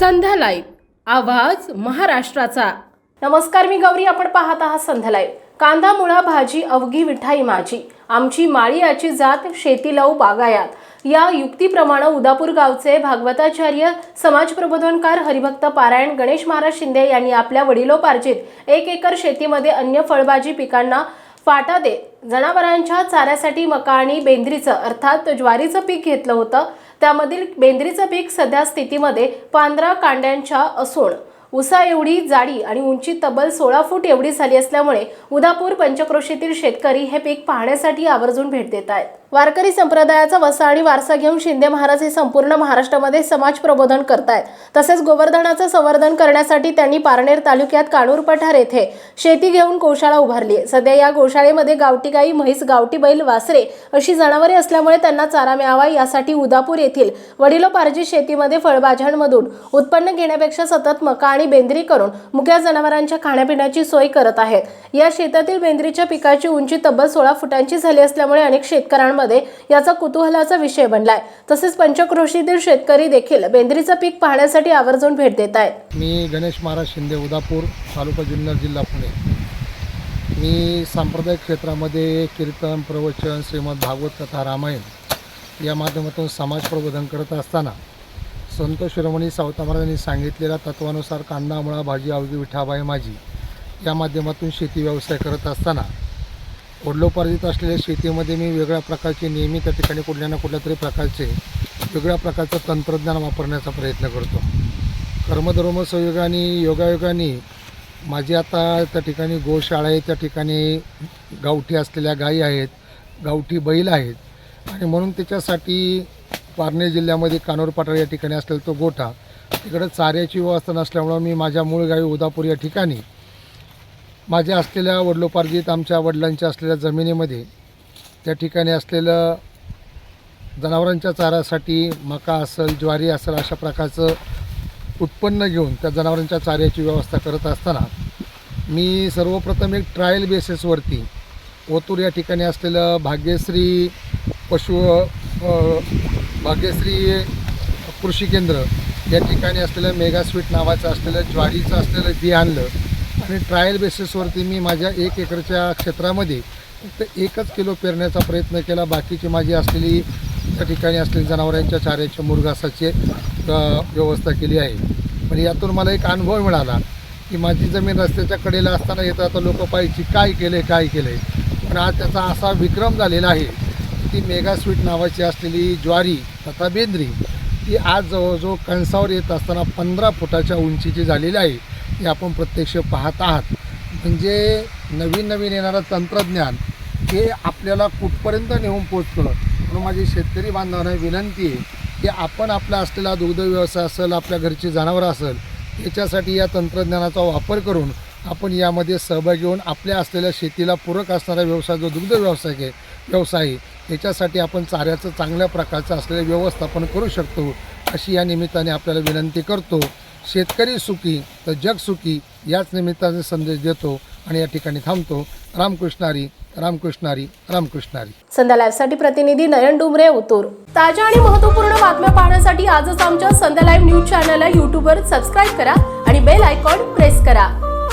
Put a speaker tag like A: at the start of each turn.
A: संध्या live. आवाज महाराष्ट्राचा. नमस्कार मी गौरी. आपण पाहत आहात संध्या लाईव्ह. कांदा मुळा भाजी अवघी विठाई माझी. आमची माळी याची जात शेती लावू बागायात. या युक्तीप्रमाणे उदापूर गावचे भागवताचार्य समाज प्रबोधनकार हरिभक्त पारायण गणेश महाराज शिंदे यांनी आपल्या वडिलोपार्जित एक एकर शेतीमध्ये अन्य फळभाजी पिकांना फाटा देत जनावरांच्या चाऱ्यासाठी मका आणि बेंद्रीचं अर्थात ज्वारीचं पीक घेतलं होतं. त्यामधील बेंद्रीचं पीक सध्या स्थितीमध्ये पांढरा कांड्यांच्या असून उसा एवढी जाडी आणि उंची तब्बल सोळा फूट एवढी झाली असल्यामुळे उदापूर पंचक्रोशीतील शेतकरी हे पीक पाहण्यासाठी आवर्जून भेट देत आहेत. वारकरी संप्रदायाचा वसा आणि वारसा घेऊन शिंदे महाराज हे संपूर्ण महाराष्ट्रामध्ये समाज प्रबोधन करतायत. तसेच गोवर्धनाचं संवर्धन करण्यासाठी त्यांनी पारनेर तालुक्यात काणूर पठार येथे शेती घेऊन गोशाळा उभारली आहे. सध्या या गोशाळेमध्ये गावठी गाई म्हैस गावठी बैल वासरे अशी जनावरे असल्यामुळे त्यांना चारा मिळावा यासाठी उदापूर येथील वडिलोपार्जित शेतीमध्ये फळभाज्यांमधून उत्पन्न घेण्यापेक्षा सतत मका आणि बेंद्री करून मुक्या जनावरांच्या खाण्यापिण्याची सोय करत आहेत. या शेतातील बेंद्रीच्या पिकाची उंची तब्बल सोळा फुटांची झाली असल्यामुळे अनेक शेतकऱ्यांमध्ये याचा कुतूहलाचा विषय बनलाय. तसेच पंचक्रोशीतील शेतकरी देखील बेंद्रीचं पीक पाहण्यासाठी आवर्जून भेट देत आहेत.
B: मी गणेश महाराज शिंदे उदापूर तालुका जुन्नर जिल्हा पुणे. मी सांप्रदायिक क्षेत्रामध्ये कीर्तन प्रवचन श्रीमद भागवत कथा रामायण या माध्यमातून समाज प्रबोधन करत असताना संत शिरोमणी सावता महाराजांनी सांगितलेल्या तत्वानुसार कांदा मुळा भाजी अवघी विठाबाई माझी या माध्यमातून शेती व्यवसाय करत असताना वडलोपार्जित असलेल्या शेतीमध्ये मी वेगळ्या प्रकारचे नेहमी त्या ठिकाणी कुठल्या ना कुठल्या तरी प्रकारचे वेगळ्या प्रकारचं तंत्रज्ञान वापरण्याचा प्रयत्न करतो. कर्मधर्म संयोगाने योगायोगाने माझी आता त्या ठिकाणी गोशाळा आहे त्या ठिकाणी गावठी असलेल्या गायी आहेत गावठी बैल आहेत. आणि म्हणून त्याच्यासाठी पारणे जिल्ह्यामध्ये कानोर पाटाळ या ठिकाणी असलेला तो गोठा तिकडं चाऱ्याची व्यवस्था नसल्यामुळं मी माझ्या मूळ गावी उदापूर या ठिकाणी माझ्या असलेल्या वडिलोपार्जित आमच्या वडिलांच्या असलेल्या जमिनीमध्ये त्या ठिकाणी असलेलं जनावरांच्या चाऱ्यासाठी मका असेल ज्वारी असेल अशा प्रकारचं उत्पन्न घेऊन त्या जनावरांच्या चाऱ्याची व्यवस्था करत असताना मी सर्वप्रथम एक ट्रायल बेसिसवरती ओतूर या ठिकाणी असलेलं भाग्यश्री पशु भाग्यश्री कृषी केंद्र या ठिकाणी असलेलं मेगा स्वीट नावाचं असलेलं ज्वारीचं असलेलं बी आणलं. आणि ट्रायल बेसिसवरती मी माझ्या एक एकरच्या क्षेत्रामध्ये फक्त एकच किलो पेरण्याचा प्रयत्न केला. बाकीची माझी असलेली त्या ठिकाणी असलेली जनावरांच्या चाऱ्याच्या मुरघासाची व्यवस्था केली आहे. पण यातून मला एक अनुभव मिळाला की माझी जमीन रस्त्याच्या कडेला असताना येतात आता लोक पाहिजे काय केलं आहे काय केलं आहे पण आज त्याचा असा विक्रम झालेला आहे ती मेगा स्वीट नावाची असलेली ज्वारी तथा बेंद्री ती आज जवळजवळ कणसावर येत असताना पंधरा फुटाच्या उंचीची झालेली आहे. हे आपण प्रत्यक्ष पाहत आहात. म्हणजे नवीन नवीन येणारं तंत्रज्ञान हे आपल्याला कुठपर्यंत नेऊन पोचतं? म्हणून माझी शेतकरी बांधवांना विनंती आहे की आपण आपला असलेला दुग्ध व्यवसाय असेल आपल्या घरची जनावरं असेल याच्यासाठी या तंत्रज्ञानाचा वापर करून आपण यामध्ये सहभागी होऊन आपल्या असलेल्या शेतीला पूरक असणारा व्यवसाय जो दुग्ध व्यवसाय आहे व्यवसाय याच्यासाठी आपण चाऱ्याचं चांगल्या प्रकारचं असलेलं व्यवस्थापन करू शकतो अशी या निमित्ताने आपल्याला विनंती करतो. शेतकरी सुखी तर जग सुखी याच निमित्ताने संदेश देतो आणि या ठिकाणी थांबतो. रामकृष्णारी रामकृष्णारी रामकृष्णारी.
A: संध्या लाईव्हसाठी प्रतिनिधी नयन डुमरे उतूर. ताज्या आणि महत्त्वपूर्ण बातम्या पाहण्यासाठी आजच आमच्या संध्या लाईव्ह न्यूज चॅनलला यूट्यूबवर सबस्क्राईब करा आणि बेल आयकॉन प्रेस करा.